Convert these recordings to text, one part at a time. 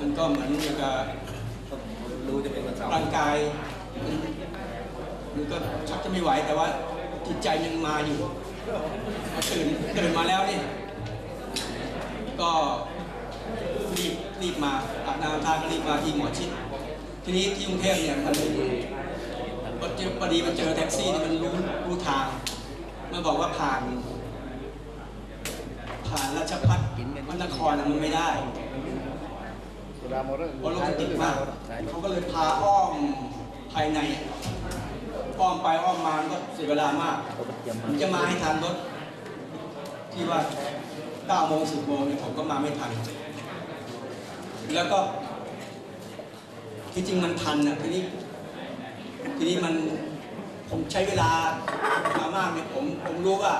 มันก็เหมือนกับรู้จะเป็นวันเสาร์ร่างกายมันก็ชักจะไม่ไหวแต่ว่าจิตใจยังมาอยู่ตื่นตื่นมาแล้วนี่ก็รีบรีบมาอาบน้ำทาก็รีบมาที่หมอชิดทีนี้ที่กรุงเทพเนี่ยมันพอเจอพอดีมันเจอแท็กซี่นี่มันรู้รู้ทาง มันบอกว่าผ่าน ผ่านราชพัฒน์มันนครน่ะมันไม่ได้ สุรามรเพราะรถมันติดมากเขาก็เลยพาอ้อมภายในอ้อมไปอ้อมมามันก็เสียเวลามากผมจะมาให้ทันรถ ที่ว่า9โมง10โมงเนี่ยผมก็มาไม่ทัน แล้วก็ที่จริงมันทันนะทีนี้ทีนี้มันผมใช้เวลามามากเนี่ยผมผมรู้ว่า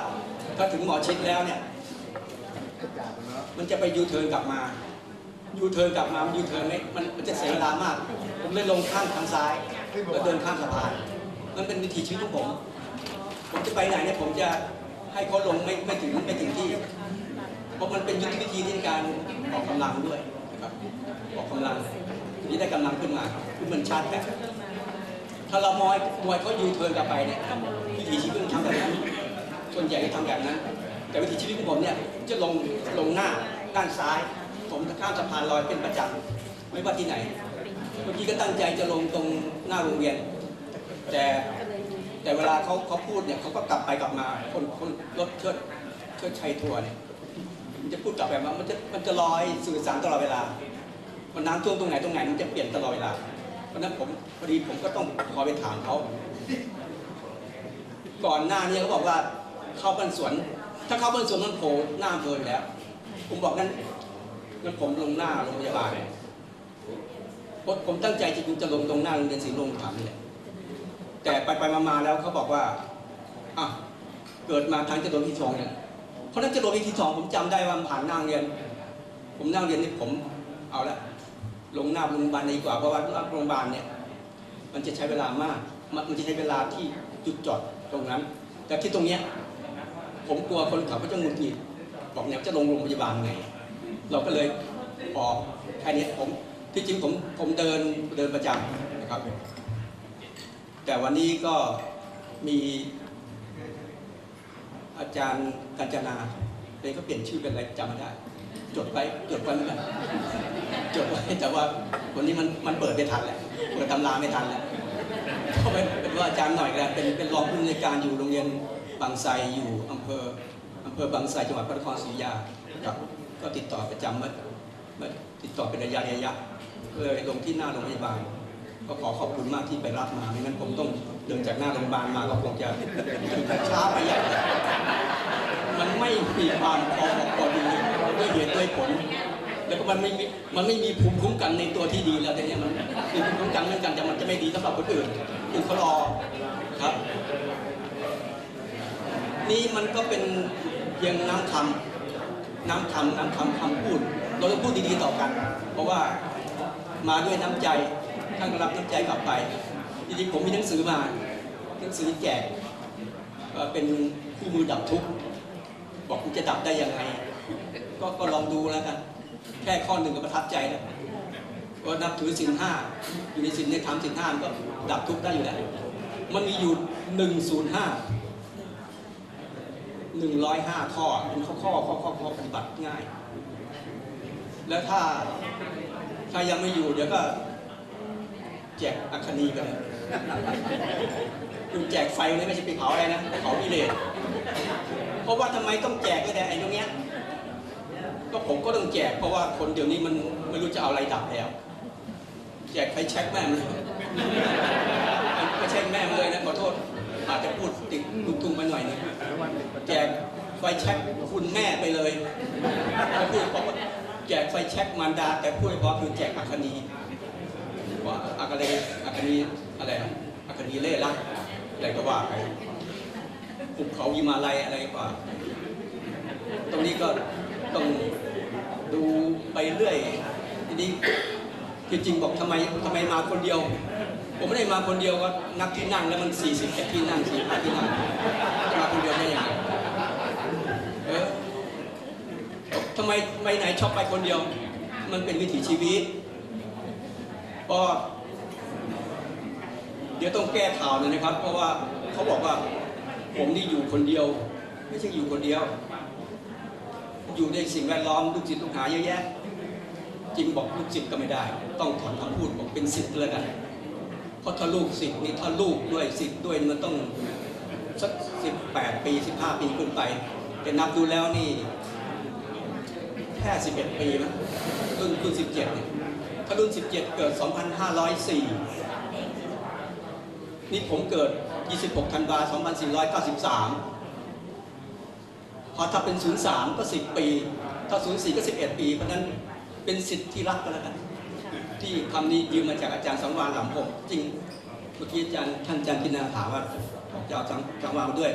ถ้าถึงหมอชิดแล้วเนี่ย มันจะไปยูเทิร์นกลับมา ยูเทิร์นกลับมามันยูเทิร์นไม่มันมันจะเสียเวลามาก ผมเลยลงข้างทางซ้ายแล้วเดินข้ามสะพานมันเป็นวิถีชีวิตของผม ผมจะไปไหนเนี่ยผมจะให้เขาลงไม่ไม่ถึงไม่ถึงที่ เพราะมันเป็นยุทธวิธีในการออกกำลังด้วยนะครับออกกำลังทีนี้ได้กำลังขึ้นมาคือมันชาร์จแบตถ้าเรามอยมวยเขายูเทิร์นกลับไปเนี่ยวิถีชีวิตมันทำแบบนั้นส่วนใหญ่ก็ทำแบบนั้น แต่วิถีชีวิตของผมเนี่ยจะลงลงหน้าด้านซ้าย ผมข้ามสะพานลอยเป็นประจำไม่ว่าที่ไหน เมื่อกี้ก็ตั้งใจจะลงตรงหน้าโรงเรียน แต่แต่เวลาเขาเขาพูดเนี่ยเขาก็กลับไปกลับมาคนคนรถเชิดเชิดชัยทัวร์เนี่ยมันจะพูดกลับแบบว่ามันจะมันจะลอยสื่อสารตลอดเวลามันน้ำท่วมตรงไหนตรงไหนมันจะเปลี่ยนตลอดเวลาเพราะนั้นผมพอดีผมก็ต้องคอยไปถามเขาก่อนหน้านี้เขาบอกว่าเข้าบ้านสวน ถ้าเข้าบ้านสวนมันโผล่หน้าอำเภออยู่แล้ว ผมบอกงั้น งั้นผมลงหน้าโรงพยาบาลเพราะผมตั้งใจจริงจะลงตรงหน้าโรงเรียนศรีลมถามนี่แหละแต่ไปไปมาๆแล้วเขาบอกว่าอะเกิดมาทางจะโดนที่สองเนี่ยเพราะนั้นจะโดนที่สองผมจำได้ว่าผ่านหน้าโรงเรียน ผมนั่งเรียนนี่ผมเอาละลงหน้าโรงพยาบาลดีกว่าเพราะว่าโรงพยาบาลเนี่ย มันจะใช้เวลามากมันมันจะใช้เวลาที่จุดจอดตรงนั้น แต่ที่ตรงเนี้ยผมกลัวคนขับก็จะหงุดหงิดบอกเนี่ยจะลงโรงพยาบาลไง เราก็เลยออกแค่นี้ผมที่จริงผมผมเดินเดินประจำนะครับ แต่วันนี้ก็มีอาจารย์กัญจนาเลยก็เปลี่ยนชื่อเป็นอะไรจำไม่ได้ จดไว้จดไว้เหมือนกันจดไว้แต่ว่าวันนี้มันมันเปิดไม่ทันแหละเปิดตำราไม่ทันแหละก็เป็นเป็นว่าอาจารย์หน่อยก็เป็นเป็นรองผู้อำนวยการอยู่โรงเรียนบางไทรอยู่อำเภออำเภอบางไทรจังหวัดพระนครศรีอยุธยาครับ ก็ติดต่อประจำมามาติดต่อเป็นระยะระยะก็เลยลงที่หน้าโรงพยาบาล ก็ขอขอบคุณมากที่ไปรับมาไม่งั้นผมต้องเดินจากหน้าโรงพยาบาลมาก็คงจะช้าไปใหญ่มันไม่มีความพอเหมาะพอดีด้วยเหตุด้วยผลแล้วก็มันไม่มีมันไม่มีภูมิคุ้มกันในตัวที่ดีแล้วแต่เนี้ยมันมีภูมิคุ้มกันเหมือนกันแต่มันจะไม่ดีสำหรับคนอื่นคือเขารอครับ นี่มันก็เป็นเพียงน้ำคำ น้ำคำน้ำคำคำพูด เราต้องพูดดีๆต่อกัน เพราะว่ามาด้วยน้ำใจท่านก็รับน้ำใจกลับไปจริงๆผมมีหนังสือมาหนังสือแจกเป็นคู่มือดับทุกข์บอกคุณจะดับได้ยังไงก็ก็ลองดูแล้วกันแค่ข้อหนึ่งก็ประทับใจแล้วก็นับถือสินห้าอยู่ในสินในธรรมสินห้ามก็ดับทุกข์ได้อยู่แล้วมันมีอยู่หนึ่งศูนย์ห้า หนึ่งร้อยห้าข้อเป็นข้อข้อข้อข้อข้อปฏิบัติง่าย แล้วถ้าถ้ายังไม่อยู่เดี๋ยวก็แจกอัคคณีไปเลยคุณแจกไฟเลยไม่ใช่ไปเผาอะไรนะเผาพิเรนเพราะว่าทำไมต้องแจกก็ได้ไอ้ตรงเนี้ยก็ผมก็ต้องแจกเพราะว่าคนเดี๋ยวนี้มันไม่รู้จะเอาอะไรดับแล้ว แจกไฟแช็กแม่เลยไม่ใช่แม่เลยนะขอโทษ อาจจะพูดติดลุกทุ่งไปหน่อยนึงแจกไฟ แช็กคุณแม่ไปเลยพูดบอกว่าแจกไฟแช็กมารดา แต่พูดเพราะคือแจกอัคคณีว่าอัคคณีอัคคณีอะไรอัคคณีเล่ห์ลักอะไรก็ว่าไปภูเขายิมาลัยอะไรกว่า ตรงนี้ก็ต้องดูไปเรื่อยทีนี้ที่จริงบอกทำไมทำไมมาคนเดียว ผมไม่ได้มาคนเดียวก็นับที่นั่งแล้วมัน 40แค่ที่นั่งสี่ห้าที่นั่งมาคนเดียวได้ยังไงเออ ทำไมไปไหนชอบไปคนเดียว มันเป็นวิถีชีวิตก็เดี๋ยวต้องแก้ข่าวเลยนะครับ เพราะว่าเขาบอกว่า ผมนี่อยู่คนเดียว ไม่ใช่อยู่คนเดียว อยู่ในสิ่งแวดล้อมลูกศิษย์ลูกหาเยอะแยะจริงบอกลูกศิษย์ก็ไม่ได้ ต้องถอนคำพูดบอกเป็นศิษย์แล้วกันเพราะถ้าลูกศิษย์นี่ถ้าลูกด้วยศิษย์ด้วยมันต้องสักสิบแปดปีสิบห้าปีขึ้นไปแต่นับดูแล้วนี่ ค่สิบเอ็ดปีมั้งรุ่นรุ่นสิบเจ็ดเนี่ยถ้ารุ่นสิบเจ็ดเกิดสองพันห้าร้อยสี่นี่ผมเกิดยี่สิบหกธันวาสองพันสี่ร้อยเก้าสิบสามพอถ้าเป็นศูนย์สามก็สิบปี ถ้าศูนย์สี่ก็สิบเอ็ดปี เพราะนั้นเป็นสิทธิ์ที่รักก็แล้วกัน ที่คำนี้ยืมมาจากอาจารย์สังวานหลังผมจริงเมื่อกี้อาจารย์ท่านอาจารย์กินาถามว่าจะเอาสังสังวานด้วย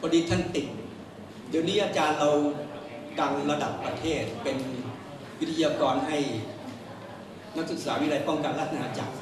พอดีท่านติด เดี๋ยวนี้อาจารย์เรา ดังระดับประเทศเป็นวิทยากรให้นักศึกษาวิทยาลัยป้องกันราชนาจักร